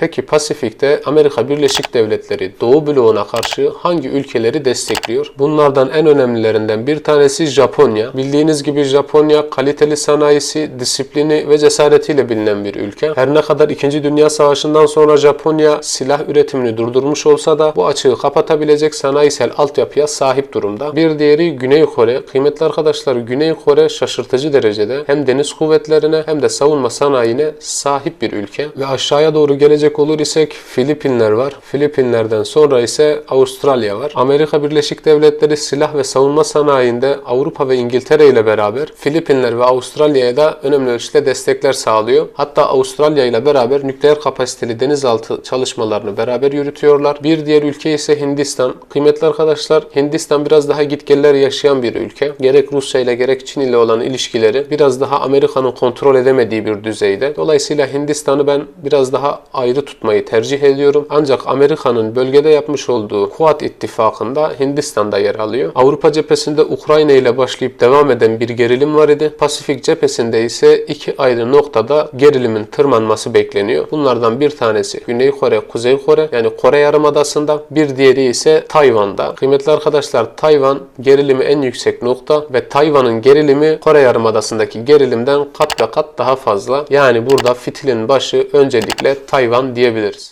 Peki Pasifik'te Amerika Birleşik Devletleri Doğu bloğuna karşı hangi ülkeleri destekliyor? Bunlardan en önemlilerinden bir tanesi Japonya. Bildiğiniz gibi Japonya kaliteli sanayisi, disiplini ve cesaretiyle bilinen bir ülke. Her ne kadar 2. Dünya Savaşı'ndan sonra Japonya silah üretimini durdurmuş olsa da bu açığı kapatabilecek sanayisel altyapıya sahip durumda. Bir diğeri Güney Kore. Kıymetli arkadaşlar Güney Kore şaşırtıcı derecede hem deniz kuvvetlerine hem de savunma sanayine sahip bir ülke. Ve aşağıya doğru gelecek olur isek Filipinler var. Filipinlerden sonra ise Avustralya var. Amerika Birleşik Devletleri silah ve savunma sanayinde Avrupa ve İngiltere ile beraber Filipinler ve Avustralya'ya da önemli ölçüde destekler sağlıyor. Hatta Avustralya ile beraber nükleer kapasiteli denizaltı çalışmalarını beraber yürütüyorlar. Bir diğer ülke ise Hindistan. Kıymetli arkadaşlar Hindistan biraz daha gitgeller yaşayan bir ülke. Gerek Rusya ile gerek Çin ile olan ilişkileri biraz daha Amerika'nın kontrol edemediği bir düzeyde. Dolayısıyla Hindistan'ı ben biraz daha ayrı tutmayı tercih ediyorum. Ancak Amerika'nın bölgede yapmış olduğu Kuat ittifakında Hindistan da yer alıyor. Avrupa cephesinde Ukrayna ile başlayıp devam eden bir gerilim var idi. Pasifik cephesinde ise iki ayrı noktada gerilimin tırmanması bekleniyor. Bunlardan bir tanesi Güney Kore, Kuzey Kore yani Kore Yarımadası'nda. Bir diğeri ise Tayvan'da. Kıymetli arkadaşlar Tayvan gerilimi en yüksek nokta ve Tayvan'ın gerilimi Kore Yarımadası'ndaki gerilimden kat ve kat daha fazla. Yani burada fitilin başı öncelikle Tayvan diyebiliriz.